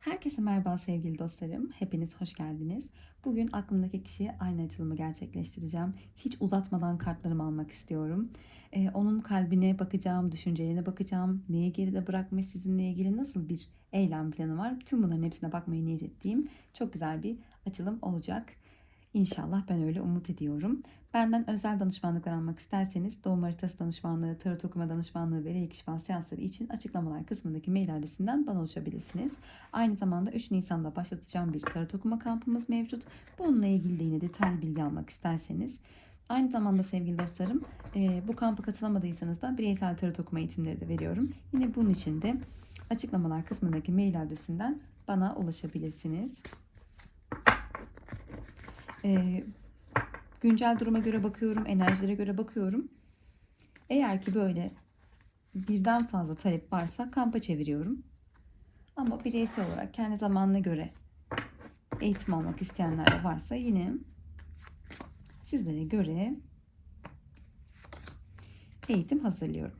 Herkese merhaba sevgili dostlarım. Hepiniz hoş geldiniz. Bugün aklımdaki kişiye aynı açılımı gerçekleştireceğim. Hiç uzatmadan kartlarımı almak istiyorum. Ee, onun kalbine bakacağım, düşüncelerine bakacağım. Neyi geride bırakmış sizinle ilgili nasıl bir eylem planı var. Tüm bunların hepsine bakmayı niyet ettiğim çok güzel bir açılım olacak. İnşallah ben öyle umut ediyorum. Benden özel danışmanlıklar almak isterseniz doğum haritası danışmanlığı, tarot okuma danışmanlığı ve reiki şifa seansları için açıklamalar kısmındaki mail adresinden bana ulaşabilirsiniz. Aynı zamanda 3 Nisan'da başlatacağım bir tarot okuma kampımız mevcut. Bununla ilgili de yine detaylı bilgi almak isterseniz Aynı zamanda sevgili dostlarım e, bu kampa katılamadıysanız da bireysel tarot okuma eğitimleri de veriyorum. Yine bunun için de açıklamalar kısmındaki mail adresinden bana ulaşabilirsiniz. E, güncel duruma göre bakıyorum, enerjilere göre bakıyorum. Eğer ki böyle birden fazla talep varsa kampa çeviriyorum. Ama bireysel olarak kendi zamanına göre eğitim almak isteyenler de varsa yine sizlere göre eğitim hazırlıyorum.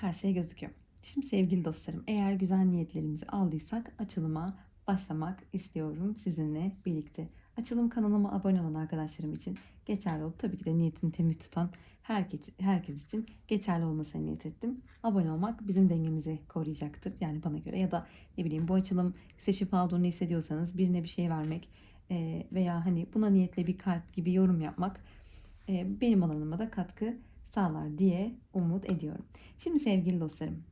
Her şey gözüküyor. Şimdi sevgili dostlarım eğer güzel niyetlerimizi aldıysak açılıma başlamak istiyorum sizinle birlikte. Açılım kanalıma abone olan arkadaşlarım için geçerli oldu. Tabii ki de niyetini temiz tutan herkes, herkes için geçerli olmasına niyet ettim. Abone olmak bizim dengemizi koruyacaktır. Yani bana göre ya da ne bileyim bu açılım size şifa olduğunu hissediyorsanız birine bir şey vermek veya hani buna niyetle bir kalp gibi yorum yapmak benim alanıma da katkı sağlar diye umut ediyorum. Şimdi sevgili dostlarım.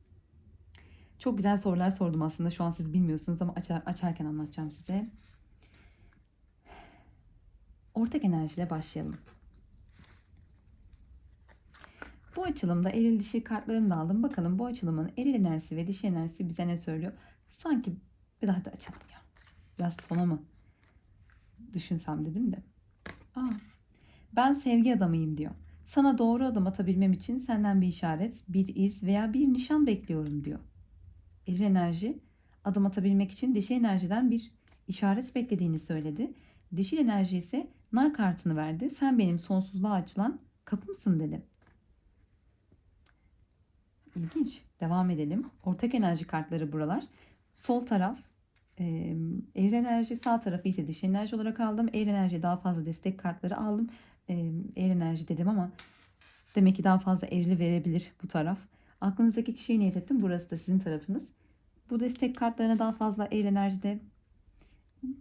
Çok güzel sorular sordum aslında. Şu an siz bilmiyorsunuz ama açar, açarken anlatacağım size. Ortak enerjiyle başlayalım. Bu açılımda eril dişi kartlarını da aldım. Bakalım bu açılımın eril enerjisi ve dişi enerjisi bize ne söylüyor? Sanki bir daha da açalım ya. Biraz sona mı düşünsem dedim de. Aa, ben sevgi adamıyım diyor. Sana doğru adım atabilmem için senden bir işaret, bir iz veya bir nişan bekliyorum diyor. Eril enerji adım atabilmek için dişi enerjiden bir işaret beklediğini söyledi. Dişil enerji ise nar kartını verdi. Sen benim sonsuzluğa açılan kapımsın dedi. İlginç. Devam edelim. Ortak enerji kartları buralar. Sol taraf e, eril enerji, sağ tarafı ise dişi enerji olarak aldım. Eril enerji daha fazla destek kartları aldım. Eril enerji dedim ama demek ki daha fazla erili verebilir bu taraf. Aklınızdaki kişiyi niyet ettim. Burası da sizin tarafınız. Bu destek kartlarına daha fazla eril enerjide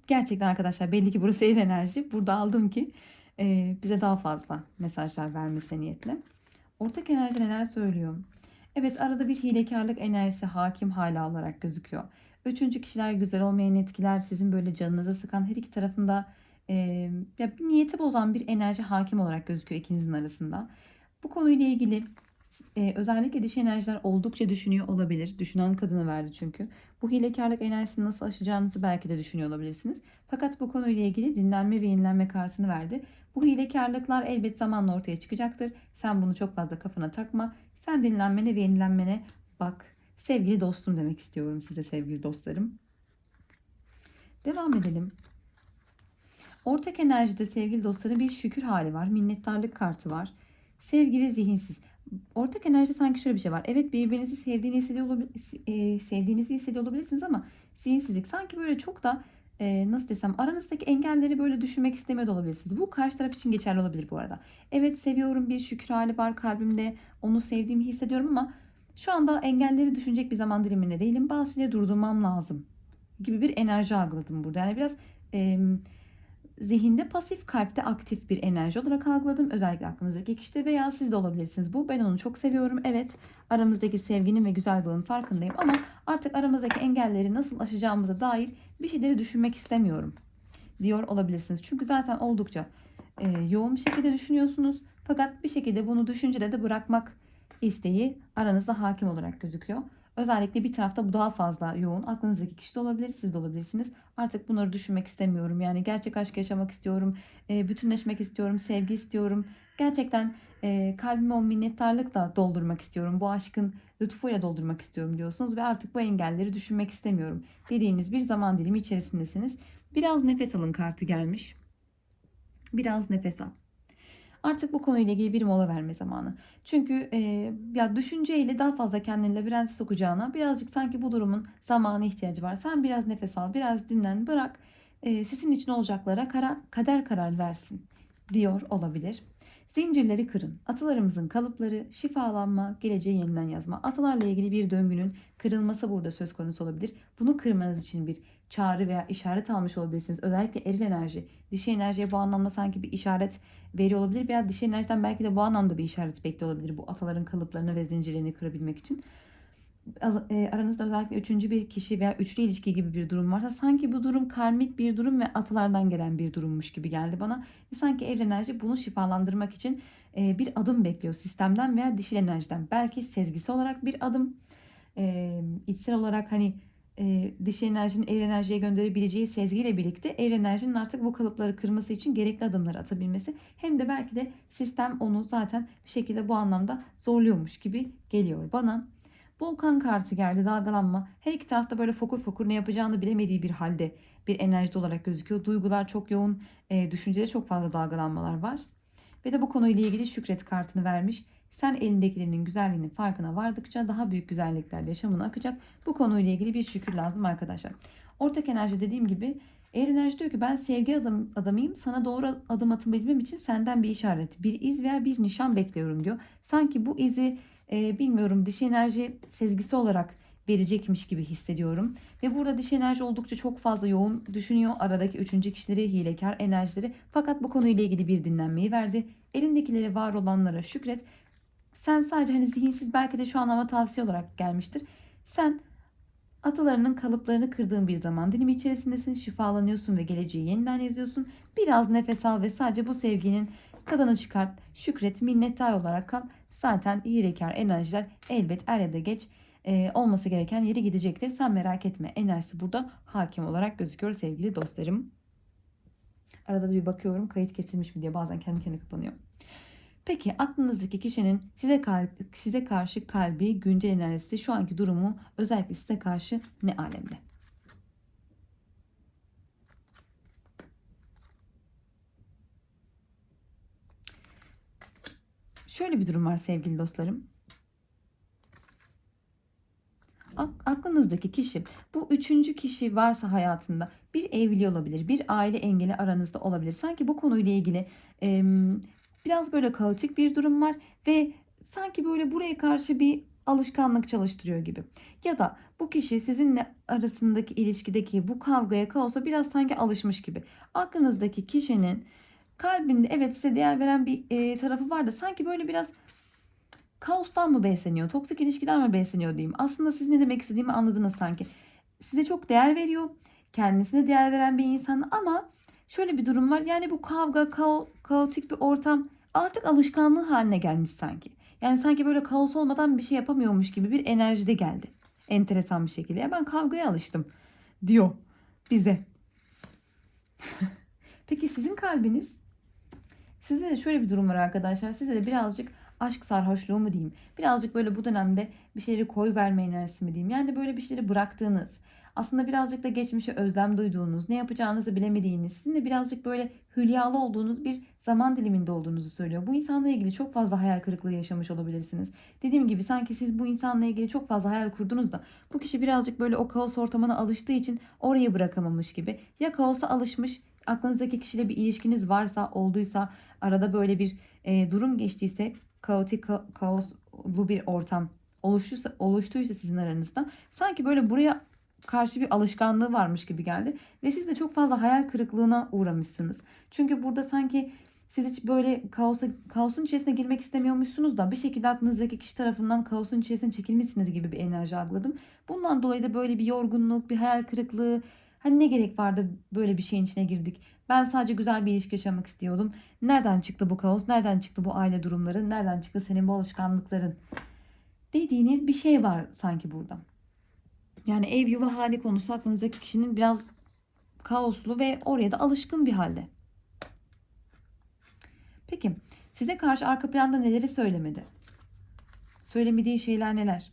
gerçekten arkadaşlar belli ki burası eril enerji. Burada aldım ki e, bize daha fazla mesajlar vermesi niyetle. Ortak enerji neler söylüyor? Evet arada bir hilekarlık enerjisi hakim hala olarak gözüküyor. Üçüncü kişiler güzel olmayan etkiler sizin böyle canınızı sıkan her iki tarafında e, ya niyeti bozan bir enerji hakim olarak gözüküyor ikinizin arasında. Bu konuyla ilgili e, özellikle dişi enerjiler oldukça düşünüyor olabilir. Düşünen kadını verdi çünkü. Bu hilekarlık enerjisini nasıl aşacağınızı belki de düşünüyor olabilirsiniz. Fakat bu konuyla ilgili dinlenme ve yenilenme kartını verdi. Bu hilekarlıklar elbet zamanla ortaya çıkacaktır. Sen bunu çok fazla kafana takma. Sen dinlenmene ve yenilenmene bak. Sevgili dostum demek istiyorum size sevgili dostlarım. Devam edelim. Ortak enerjide sevgili dostların bir şükür hali var. Minnettarlık kartı var. Sevgi ve zihinsiz. Ortak enerji sanki şöyle bir şey var. Evet birbirinizi sevdiğini hissediyor olabilir, e, sevdiğinizi hissediyor olabilirsiniz ama zihinsizlik sanki böyle çok da e, nasıl desem aranızdaki engelleri böyle düşünmek istemiyor da olabilirsiniz. Bu karşı taraf için geçerli olabilir bu arada. Evet seviyorum bir şükür hali var kalbimde. Onu sevdiğimi hissediyorum ama şu anda engelleri düşünecek bir zaman diliminde değilim. Bazı şeyleri durdurmam lazım gibi bir enerji algıladım burada. Yani biraz e, zihinde pasif, kalpte aktif bir enerji olarak algıladım. Özellikle aklınızdaki kişide veya siz de olabilirsiniz. Bu ben onu çok seviyorum. Evet aramızdaki sevginin ve güzel bağın farkındayım ama artık aramızdaki engelleri nasıl aşacağımıza dair bir şeyleri düşünmek istemiyorum diyor olabilirsiniz. Çünkü zaten oldukça e, yoğun bir şekilde düşünüyorsunuz. Fakat bir şekilde bunu düşüncede de bırakmak isteği aranızda hakim olarak gözüküyor. Özellikle bir tarafta bu daha fazla yoğun. Aklınızdaki kişi de olabilir, siz de olabilirsiniz. Artık bunları düşünmek istemiyorum. Yani gerçek aşk yaşamak istiyorum, e, bütünleşmek istiyorum, sevgi istiyorum. Gerçekten e, kalbimi o minnettarlıkla doldurmak istiyorum. Bu aşkın lütfuyla doldurmak istiyorum diyorsunuz ve artık bu engelleri düşünmek istemiyorum. Dediğiniz bir zaman dilimi içerisindesiniz. Biraz nefes alın kartı gelmiş. Biraz nefes al. Artık bu konuyla ilgili bir mola verme zamanı. Çünkü e, ya düşünceyle daha fazla kendini labirente sokacağına birazcık sanki bu durumun zamanı ihtiyacı var. Sen biraz nefes al, biraz dinlen, bırak. E, sizin için olacaklara kara, kader karar versin diyor olabilir. Zincirleri kırın. Atalarımızın kalıpları, şifalanma, geleceği yeniden yazma. Atalarla ilgili bir döngünün kırılması burada söz konusu olabilir. Bunu kırmanız için bir çağrı veya işaret almış olabilirsiniz. Özellikle eril enerji, dişi enerjiye bu anlamda sanki bir işaret veriyor olabilir veya dişi enerjiden belki de bu anlamda bir işaret bekliyor olabilir. Bu ataların kalıplarını ve zincirlerini kırabilmek için. E, aranızda özellikle üçüncü bir kişi veya üçlü ilişki gibi bir durum varsa sanki bu durum karmik bir durum ve atalardan gelen bir durummuş gibi geldi bana. Ve sanki evren enerji bunu şifalandırmak için e, bir adım bekliyor sistemden veya dişil enerjiden. Belki sezgisi olarak bir adım, e, içsel olarak hani dişi enerjinin evren enerjiye gönderebileceği sezgiyle birlikte evren enerjinin artık bu kalıpları kırması için gerekli adımları atabilmesi hem de belki de sistem onu zaten bir şekilde bu anlamda zorluyormuş gibi geliyor bana. Volkan kartı geldi dalgalanma. Her iki tarafta böyle fokur fokur ne yapacağını bilemediği bir halde bir enerji olarak gözüküyor. Duygular çok yoğun, e, düşüncede çok fazla dalgalanmalar var. Ve de bu konuyla ilgili şükret kartını vermiş. Sen elindekilerinin güzelliğinin farkına vardıkça daha büyük güzellikler yaşamına akacak. Bu konuyla ilgili bir şükür lazım arkadaşlar. Ortak enerji dediğim gibi eğer enerji diyor ki ben sevgi adam, adamıyım sana doğru adım atabilmem için senden bir işaret, bir iz veya bir nişan bekliyorum diyor. Sanki bu izi e, bilmiyorum dişi enerji sezgisi olarak verecekmiş gibi hissediyorum. Ve burada dişi enerji oldukça çok fazla yoğun düşünüyor. Aradaki üçüncü kişileri, hilekar enerjileri. Fakat bu konuyla ilgili bir dinlenmeyi verdi. Elindekileri var olanlara şükret. Sen sadece hani zihinsiz belki de şu an ama tavsiye olarak gelmiştir. Sen atalarının kalıplarını kırdığın bir zaman dilimi içerisindesin, şifalanıyorsun ve geleceği yeniden yazıyorsun. Biraz nefes al ve sadece bu sevginin tadını çıkart, şükret, minnettar olarak kal. Zaten hilekar enerjiler elbet er ya da geç e, olması gereken yere gidecektir. Sen merak etme. Enerjisi burada hakim olarak gözüküyor sevgili dostlarım. Arada da bir bakıyorum kayıt kesilmiş mi diye bazen kendi kendine kapanıyor. Peki aklınızdaki kişinin size size karşı kalbi, güncel enerjisi, şu anki durumu özellikle size karşı ne alemde? Şöyle bir durum var sevgili dostlarım. Ak- Aklınızdaki kişi, bu üçüncü kişi varsa hayatında bir evli olabilir, bir aile engeli aranızda olabilir. Sanki bu konuyla ilgili em, biraz böyle kaotik bir durum var ve sanki böyle buraya karşı bir alışkanlık çalıştırıyor gibi. Ya da bu kişi sizinle arasındaki ilişkideki bu kavgaya, kaosa biraz sanki alışmış gibi. Aklınızdaki kişinin kalbinde evet size değer veren bir e, tarafı var da sanki böyle biraz kaostan mı besleniyor, toksik ilişkiden mi besleniyor diyeyim. Aslında siz ne demek istediğimi anladınız sanki. Size çok değer veriyor, kendisine değer veren bir insan ama şöyle bir durum var. Yani bu kavga, kao, kaotik bir ortam artık alışkanlığı haline gelmiş sanki. Yani sanki böyle kaos olmadan bir şey yapamıyormuş gibi bir enerjide geldi. Enteresan bir şekilde. Ya ben kavgaya alıştım diyor bize. Peki sizin kalbiniz? Sizde de şöyle bir durum var arkadaşlar. Sizde de birazcık aşk sarhoşluğu mu diyeyim. Birazcık böyle bu dönemde bir şeyleri koy verme enerjisi mi diyeyim. Yani böyle bir şeyleri bıraktığınız, aslında birazcık da geçmişe özlem duyduğunuz, ne yapacağınızı bilemediğiniz, sizin de birazcık böyle hülyalı olduğunuz bir zaman diliminde olduğunuzu söylüyor. Bu insanla ilgili çok fazla hayal kırıklığı yaşamış olabilirsiniz. Dediğim gibi sanki siz bu insanla ilgili çok fazla hayal kurdunuz da bu kişi birazcık böyle o kaos ortamına alıştığı için orayı bırakamamış gibi. Ya kaosa alışmış, aklınızdaki kişiyle bir ilişkiniz varsa, olduysa, arada böyle bir e, durum geçtiyse, kaotik, ka- kaoslu bir ortam oluştuysa, oluştuysa sizin aranızda sanki böyle buraya karşı bir alışkanlığı varmış gibi geldi. Ve siz de çok fazla hayal kırıklığına uğramışsınız. Çünkü burada sanki siz hiç böyle kaosa, kaosun içerisine girmek istemiyormuşsunuz da bir şekilde aklınızdaki kişi tarafından kaosun içerisine çekilmişsiniz gibi bir enerji algıladım. Bundan dolayı da böyle bir yorgunluk, bir hayal kırıklığı, hani ne gerek vardı böyle bir şeyin içine girdik. Ben sadece güzel bir ilişki yaşamak istiyordum. Nereden çıktı bu kaos? Nereden çıktı bu aile durumları? Nereden çıktı senin bu alışkanlıkların? Dediğiniz bir şey var sanki burada. Yani ev yuva hali konusu aklınızdaki kişinin biraz kaoslu ve oraya da alışkın bir halde. Peki size karşı arka planda neleri söylemedi? Söylemediği şeyler neler?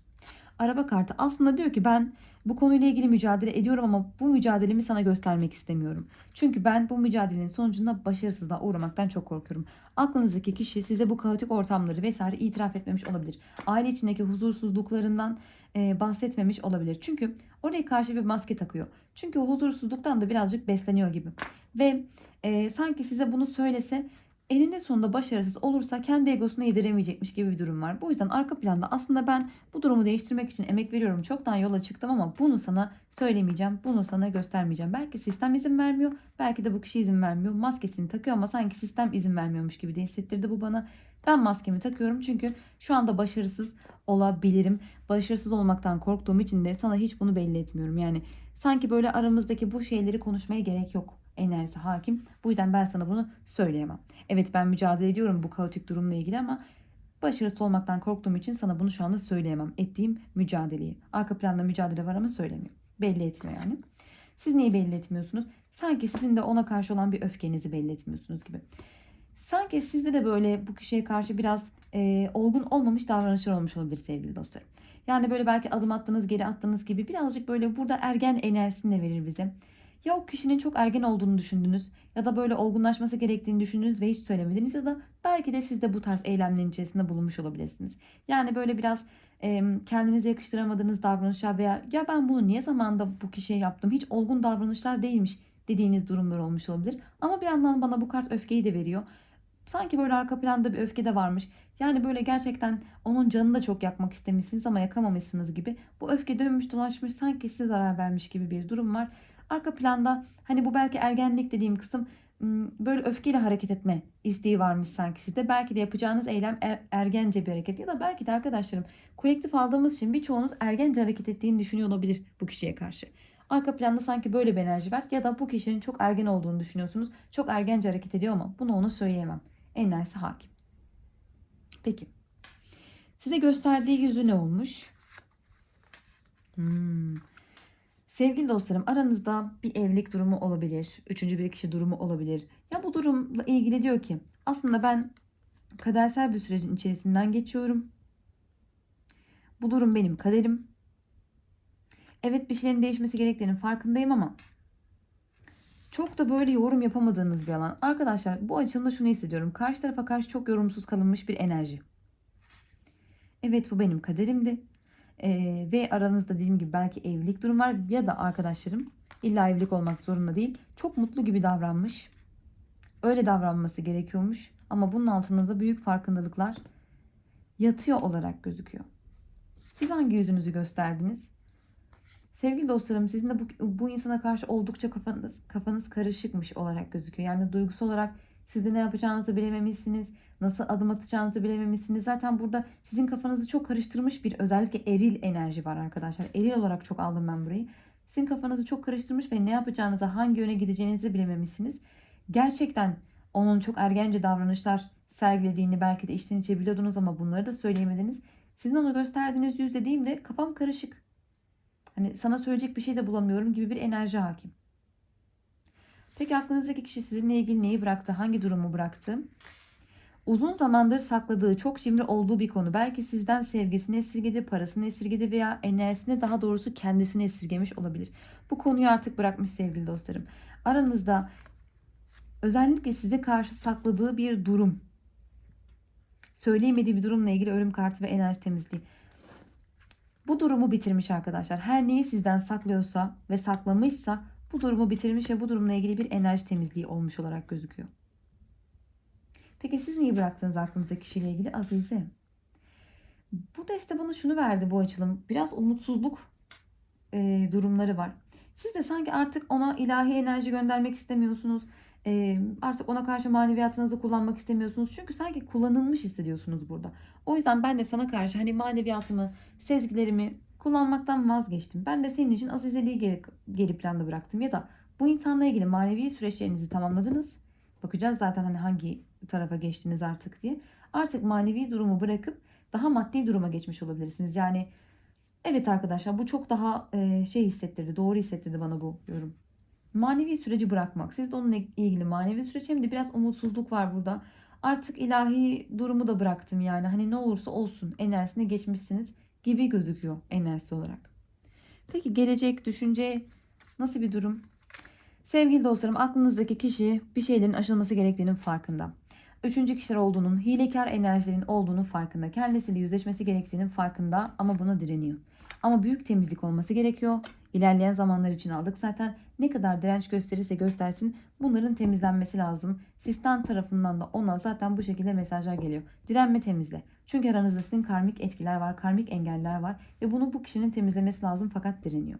Araba kartı aslında diyor ki ben bu konuyla ilgili mücadele ediyorum ama bu mücadelemi sana göstermek istemiyorum. Çünkü ben bu mücadelenin sonucunda başarısızlığa uğramaktan çok korkuyorum. Aklınızdaki kişi size bu kaotik ortamları vesaire itiraf etmemiş olabilir. Aile içindeki huzursuzluklarından e, bahsetmemiş olabilir. Çünkü oraya karşı bir maske takıyor. Çünkü o huzursuzluktan da birazcık besleniyor gibi. Ve e, sanki size bunu söylese eninde sonunda başarısız olursa kendi egosunu yediremeyecekmiş gibi bir durum var. Bu yüzden arka planda aslında ben bu durumu değiştirmek için emek veriyorum. Çoktan yola çıktım ama bunu sana söylemeyeceğim. Bunu sana göstermeyeceğim. Belki sistem izin vermiyor. Belki de bu kişi izin vermiyor. Maskesini takıyor ama sanki sistem izin vermiyormuş gibi de hissettirdi bu bana. Ben maskemi takıyorum çünkü şu anda başarısız olabilirim. Başarısız olmaktan korktuğum için de sana hiç bunu belli etmiyorum. Yani sanki böyle aramızdaki bu şeyleri konuşmaya gerek yok enerjisi hakim. Bu yüzden ben sana bunu söyleyemem. Evet ben mücadele ediyorum bu kaotik durumla ilgili ama başarısız olmaktan korktuğum için sana bunu şu anda söyleyemem. Ettiğim mücadeleyi. Arka planda mücadele var ama söylemiyorum. Belli etmiyor yani. Siz neyi belli etmiyorsunuz? Sanki sizin de ona karşı olan bir öfkenizi belli etmiyorsunuz gibi. Sanki sizde de böyle bu kişiye karşı biraz e, olgun olmamış davranışlar olmuş olabilir sevgili dostlarım. Yani böyle belki adım attığınız geri attığınız gibi birazcık böyle burada ergen enerjisini de verir bize. Ya o kişinin çok ergen olduğunu düşündünüz ya da böyle olgunlaşması gerektiğini düşündünüz ve hiç söylemediniz ya da belki de siz de bu tarz eylemlerin içerisinde bulunmuş olabilirsiniz. Yani böyle biraz e, kendinize yakıştıramadığınız davranışlar veya ya ben bunu niye zamanda bu kişiye yaptım hiç olgun davranışlar değilmiş dediğiniz durumlar olmuş olabilir. Ama bir yandan bana bu kart öfkeyi de veriyor. Sanki böyle arka planda bir öfke de varmış. Yani böyle gerçekten onun canını da çok yakmak istemişsiniz ama yakamamışsınız gibi. Bu öfke dönmüş dolaşmış sanki size zarar vermiş gibi bir durum var. Arka planda hani bu belki ergenlik dediğim kısım ım, böyle öfkeyle hareket etme isteği varmış sanki sizde. Belki de yapacağınız eylem er- ergence bir hareket ya da belki de arkadaşlarım kolektif aldığımız için birçoğunuz ergence hareket ettiğini düşünüyor olabilir bu kişiye karşı. Arka planda sanki böyle bir enerji var ya da bu kişinin çok ergen olduğunu düşünüyorsunuz. Çok ergence hareket ediyor ama bunu ona söyleyemem. Enerjisi hakim. Peki. Size gösterdiği yüzü ne olmuş? Hmm. Sevgili dostlarım aranızda bir evlilik durumu olabilir. Üçüncü bir kişi durumu olabilir. Ya bu durumla ilgili diyor ki aslında ben kadersel bir sürecin içerisinden geçiyorum. Bu durum benim kaderim. Evet bir şeylerin değişmesi gerektiğinin farkındayım ama çok da böyle yorum yapamadığınız bir alan. Arkadaşlar bu açımda şunu hissediyorum. Karşı tarafa karşı çok yorumsuz kalınmış bir enerji. Evet bu benim kaderimdi. Ee, ve aranızda dediğim gibi belki evlilik durum var ya da arkadaşlarım illa evlilik olmak zorunda değil. Çok mutlu gibi davranmış. Öyle davranması gerekiyormuş. Ama bunun altında da büyük farkındalıklar yatıyor olarak gözüküyor. Siz hangi yüzünüzü gösterdiniz? Sevgili dostlarım sizin de bu, bu insana karşı oldukça kafanız, kafanız karışıkmış olarak gözüküyor. Yani duygusal olarak siz de ne yapacağınızı bilememişsiniz. Nasıl adım atacağınızı bilememişsiniz. Zaten burada sizin kafanızı çok karıştırmış bir özellikle eril enerji var arkadaşlar. Eril olarak çok aldım ben burayı. Sizin kafanızı çok karıştırmış ve ne yapacağınızı, hangi yöne gideceğinizi bilememişsiniz. Gerçekten onun çok ergence davranışlar sergilediğini belki de içten içe biliyordunuz ama bunları da söyleyemediniz. Sizin onu gösterdiğiniz yüz dediğimde kafam karışık. Hani sana söyleyecek bir şey de bulamıyorum gibi bir enerji hakim. Peki aklınızdaki kişi sizinle ilgili neyi bıraktı? Hangi durumu bıraktı? Uzun zamandır sakladığı, çok cimri olduğu bir konu. Belki sizden sevgisini esirgedi, parasını esirgedi veya enerjisini daha doğrusu kendisini esirgemiş olabilir. Bu konuyu artık bırakmış sevgili dostlarım. Aranızda özellikle size karşı sakladığı bir durum. Söyleyemediği bir durumla ilgili ölüm kartı ve enerji temizliği. Bu durumu bitirmiş arkadaşlar. Her neyi sizden saklıyorsa ve saklamışsa bu durumu bitirmiş ve bu durumla ilgili bir enerji temizliği olmuş olarak gözüküyor. Peki siz neyi bıraktınız aklınızdaki kişiyle ilgili? Azize. Bu deste bana şunu verdi bu açılım. Biraz umutsuzluk e, durumları var. Siz de sanki artık ona ilahi enerji göndermek istemiyorsunuz. E, artık ona karşı maneviyatınızı kullanmak istemiyorsunuz. Çünkü sanki kullanılmış hissediyorsunuz burada. O yüzden ben de sana karşı hani maneviyatımı, sezgilerimi kullanmaktan vazgeçtim. Ben de senin için azizeliği geri, geri planda bıraktım. Ya da bu insanla ilgili manevi süreçlerinizi tamamladınız. Bakacağız zaten hani hangi tarafa geçtiniz artık diye. Artık manevi durumu bırakıp daha maddi duruma geçmiş olabilirsiniz. Yani evet arkadaşlar bu çok daha e, şey hissettirdi, doğru hissettirdi bana bu yorum. Manevi süreci bırakmak. Sizde onunla ilgili manevi süreç hem de biraz umutsuzluk var burada. Artık ilahi durumu da bıraktım yani. Hani ne olursa olsun enerjisine geçmişsiniz gibi gözüküyor enerjisi olarak. Peki gelecek, düşünce nasıl bir durum? Sevgili dostlarım aklınızdaki kişi bir şeylerin aşılması gerektiğinin farkında. Üçüncü kişiler olduğunun, hilekar enerjilerin olduğunu farkında. Kendisiyle yüzleşmesi gerektiğinin farkında ama buna direniyor. Ama büyük temizlik olması gerekiyor. İlerleyen zamanlar için aldık zaten. Ne kadar direnç gösterirse göstersin bunların temizlenmesi lazım. Sistem tarafından da ona zaten bu şekilde mesajlar geliyor. Direnme temizle. Çünkü aranızda sizin karmik etkiler var, karmik engeller var ve bunu bu kişinin temizlemesi lazım fakat direniyor.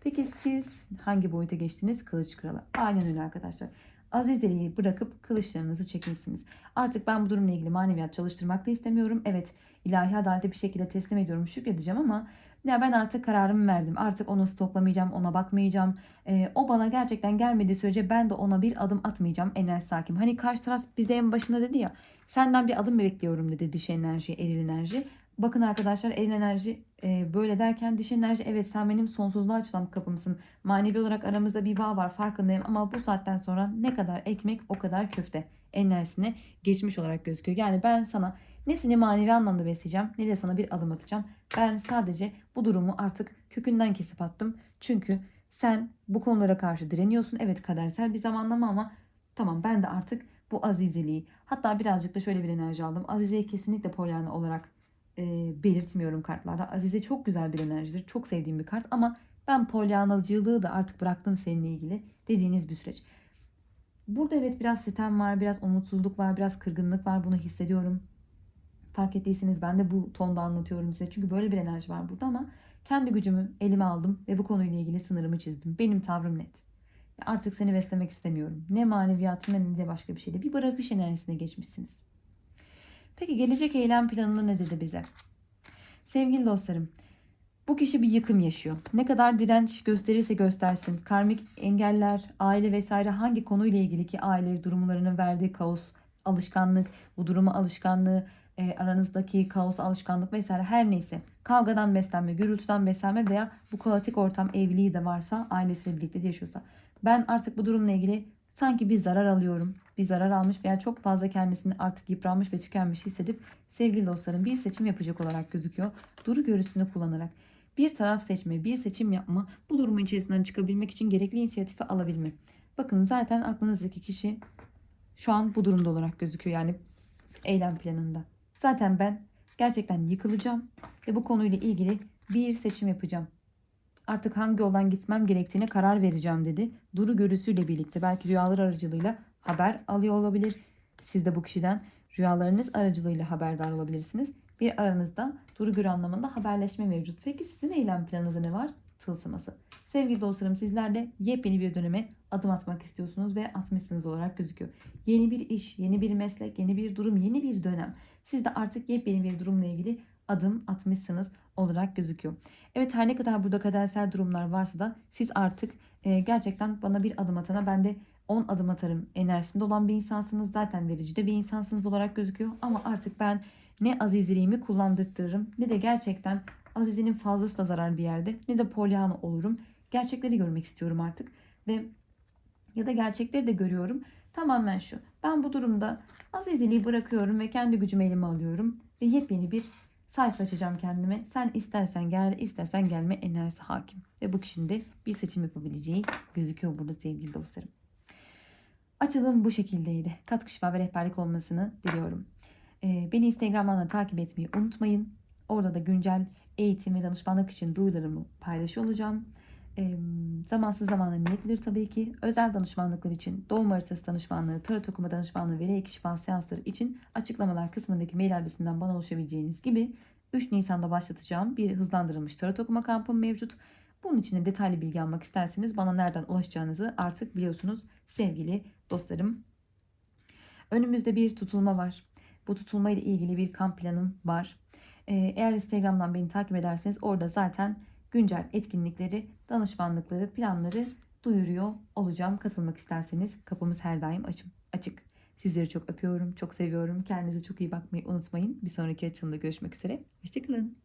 Peki siz hangi boyuta geçtiniz? Kılıç kralı. Aynen öyle arkadaşlar. Azizeliği bırakıp kılıçlarınızı çekmişsiniz. Artık ben bu durumla ilgili maneviyat çalıştırmak da istemiyorum. Evet ilahi adalete bir şekilde teslim ediyorum şükredeceğim ama ya ben artık kararımı verdim. Artık onu stoklamayacağım, ona bakmayacağım. Ee, o bana gerçekten gelmediği sürece ben de ona bir adım atmayacağım enerji sakin. Hani karşı taraf bize en başında dedi ya senden bir adım bekliyorum dedi dişi enerji, eril enerji. Bakın arkadaşlar eril enerji e, böyle derken dişi enerji evet sen benim sonsuzluğa açılan kapımsın. Manevi olarak aramızda bir bağ var farkındayım ama bu saatten sonra ne kadar ekmek o kadar köfte enerjisine geçmiş olarak gözüküyor. Yani ben sana ne seni manevi anlamda besleyeceğim ne de sana bir adım atacağım. Ben sadece bu durumu artık kökünden kesip attım. Çünkü sen bu konulara karşı direniyorsun. Evet kadersel bir zamanlama ama tamam ben de artık bu azizeliği hatta birazcık da şöyle bir enerji aldım. Azize'yi kesinlikle Pollyanna olarak e, belirtmiyorum kartlarda. Azize çok güzel bir enerjidir. Çok sevdiğim bir kart ama ben polyanacılığı da artık bıraktım seninle ilgili dediğiniz bir süreç. Burada evet biraz sitem var, biraz umutsuzluk var, biraz kırgınlık var. Bunu hissediyorum. Fark ettiyseniz ben de bu tonda anlatıyorum size. Çünkü böyle bir enerji var burada ama kendi gücümü elime aldım ve bu konuyla ilgili sınırımı çizdim. Benim tavrım net. Artık seni beslemek istemiyorum. Ne maneviyatım ne de başka bir şeyle. Bir bırakış enerjisine geçmişsiniz. Peki gelecek eylem planında ne dedi bize? Sevgili dostlarım, bu kişi bir yıkım yaşıyor. Ne kadar direnç gösterirse göstersin, karmik engeller, aile vesaire hangi konuyla ilgili ki aile durumlarının verdiği kaos, alışkanlık, bu duruma alışkanlığı, e, aranızdaki kaos, alışkanlık vesaire her neyse kavgadan beslenme, gürültüden beslenme veya bu kaotik ortam evliliği de varsa ailesiyle birlikte de yaşıyorsa ben artık bu durumla ilgili sanki bir zarar alıyorum. Bir zarar almış veya çok fazla kendisini artık yıpranmış ve tükenmiş hissedip sevgili dostlarım bir seçim yapacak olarak gözüküyor. Duru görüsünü kullanarak bir taraf seçme, bir seçim yapma, bu durumun içerisinden çıkabilmek için gerekli inisiyatifi alabilme. Bakın zaten aklınızdaki kişi şu an bu durumda olarak gözüküyor yani eylem planında. Zaten ben gerçekten yıkılacağım ve bu konuyla ilgili bir seçim yapacağım. Artık hangi yoldan gitmem gerektiğine karar vereceğim dedi. Duru görüsüyle birlikte belki rüyalar aracılığıyla haber alıyor olabilir. Siz de bu kişiden rüyalarınız aracılığıyla haberdar olabilirsiniz. Bir aranızda duru görü anlamında haberleşme mevcut. Peki sizin eylem planınızda ne var? Tılsıması. Sevgili dostlarım sizler de yepyeni bir döneme adım atmak istiyorsunuz ve atmışsınız olarak gözüküyor. Yeni bir iş, yeni bir meslek, yeni bir durum, yeni bir dönem. Siz de artık yepyeni bir durumla ilgili adım atmışsınız olarak gözüküyor. Evet her ne kadar burada kadersel durumlar varsa da siz artık e, gerçekten bana bir adım atana ben de 10 adım atarım enerjisinde olan bir insansınız. Zaten verici de bir insansınız olarak gözüküyor. Ama artık ben ne aziziliğimi kullandırtırırım ne de gerçekten azizinin fazlası da zarar bir yerde ne de polyana olurum. Gerçekleri görmek istiyorum artık ve ya da gerçekleri de görüyorum. Tamamen şu. Ben bu durumda aziziliği bırakıyorum ve kendi gücümü elime alıyorum ve yepyeni bir sayfa açacağım kendime. Sen istersen gel, istersen gelme enerjisi hakim. Ve bu kişinin de bir seçim yapabileceği gözüküyor burada sevgili dostlarım. Açılım bu şekildeydi. Katkı şifa ve rehberlik olmasını diliyorum. Ee, beni Instagram'dan da takip etmeyi unutmayın. Orada da güncel eğitim ve danışmanlık için duyularımı paylaşıyor olacağım. Ee, zamansız zamanda niyetlidir tabii ki. Özel danışmanlıklar için doğum haritası danışmanlığı, tarot okuma danışmanlığı ve reiki şifa seansları için açıklamalar kısmındaki mail adresinden bana ulaşabileceğiniz gibi 3 Nisan'da başlatacağım bir hızlandırılmış tarot okuma kampım mevcut. Bunun için de detaylı bilgi almak isterseniz bana nereden ulaşacağınızı artık biliyorsunuz sevgili dostlarım. Önümüzde bir tutulma var. Bu tutulma ile ilgili bir kamp planım var. Eğer Instagram'dan beni takip ederseniz orada zaten güncel etkinlikleri, danışmanlıkları, planları duyuruyor olacağım. Katılmak isterseniz kapımız her daim açık. Sizleri çok öpüyorum, çok seviyorum. Kendinize çok iyi bakmayı unutmayın. Bir sonraki açılımda görüşmek üzere. Hoşçakalın.